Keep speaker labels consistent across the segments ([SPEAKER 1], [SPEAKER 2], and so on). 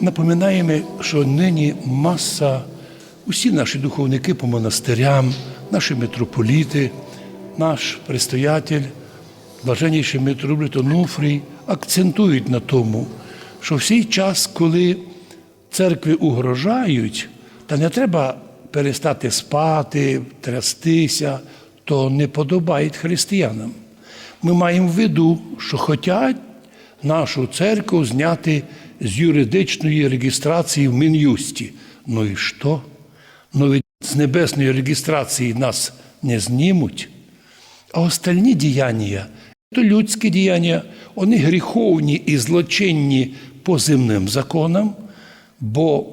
[SPEAKER 1] напоминаємо, що нині маса, усі наші духовники по монастирям, наші митрополіти, наш предстоятель, блаженніший митрополит Онуфрій, акцентують на тому, що в цей час, коли церкви угрожають, та не треба перестати спати, трястися, то не подобає християнам. Ми маємо в виду, що хочуть нашу церкву зняти з юридичної реєстрації в Мін'юсті. Ну і що? Ну від з небесної реєстрації нас не знімуть. А остальні діяння то людські діяння, вони гріховні і злочинні по земним законам, бо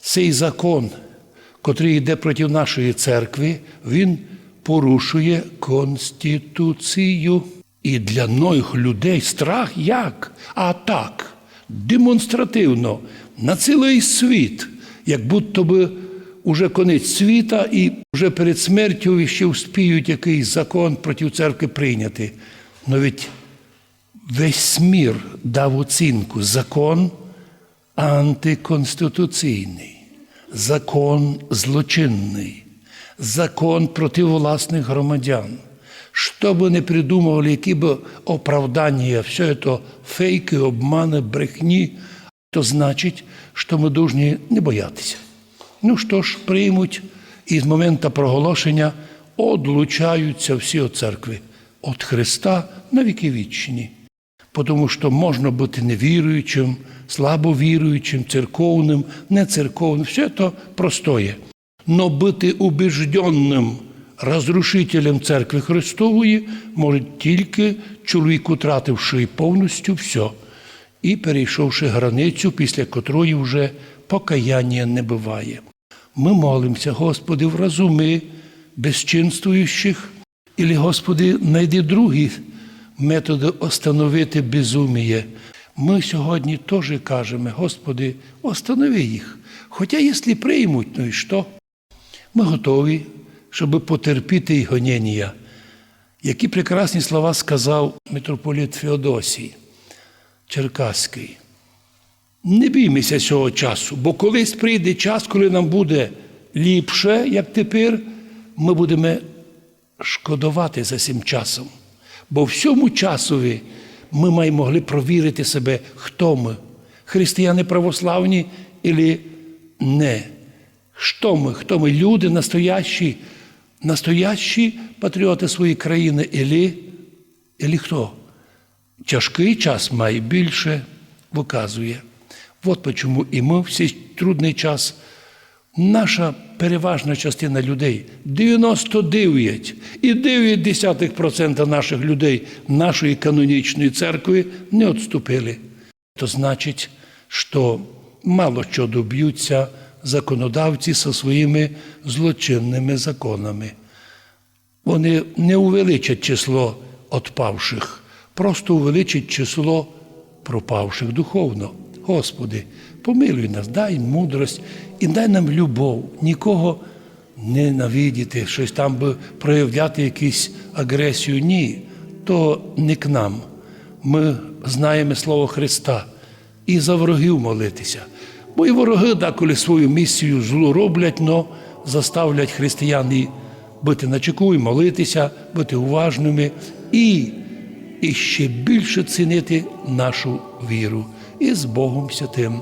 [SPEAKER 1] цей закон, котрий йде проти нашої церкви, він порушує Конституцію. І для многих людей страх як? А так, демонстративно, на цілий світ, як будто би уже конець світа, і вже перед смертю ще вспіють якийсь закон проти церкви прийняти. Навіть весь мір дав оцінку закон антиконституційний, закон злочинний, закон проти власних громадян. Що би не придумували, які б оправдання, все це фейки, обмани, брехні, то значить, що ми повинні не боятися. Ну що ж, приймуть і з моменту проголошення одлучаються всі від церкви, від Христа на віки вічні. Тому що можна бути невіруючим, слабовіруючим, церковним, нецерковним, все це простоє. Но бути убіжденним розрушителем церкви Христової може тільки чоловік, утративши повністю все і перейшовши границю, після котрої вже покаяння не буває. Ми молимося, Господи, вразуми безчинствуючих, і, Господи, знайди другі методи остановити безуміє. Ми сьогодні теж кажемо, Господи, останови їх. Хоча, якщо приймуть, ну і що? Ми готові, щоб потерпіти і гоніння. Які прекрасні слова сказав митрополіт Феодосій Черкаський. Не біймося цього часу, бо колись прийде час, коли нам буде ліпше, як тепер, ми будемо шкодувати за цим часом. Бо в цьому часові ми маємо могли провірити себе, хто ми, християни православні або не. Що ми? Хто ми? Люди настоящі, настоящі патріоти своєї країни, ілі, ілі хто? Тяжкий час має більше виказує. От чому і ми в цей трудний час, наша переважна частина людей, 99 і 9% наших людей нашої канонічної церкви не відступили. То значить, що мало що доб'ються законодавці зі своїми злочинними законами. Вони не увеличать число отпавших, просто увеличать число пропавших духовно. Господи, помилуй нас, дай мудрость і дай нам любов, нікого не навидіти, щось там би проявляти якусь агресію. Ні, то не к нам. Ми знаємо Слово Христа і за ворогів молитися. Бо і вороги деколи свою місію злу роблять, но заставлять християн і бути начеку і молитися, бути уважними і, і ще більше цінити нашу віру. І з Богом Святим.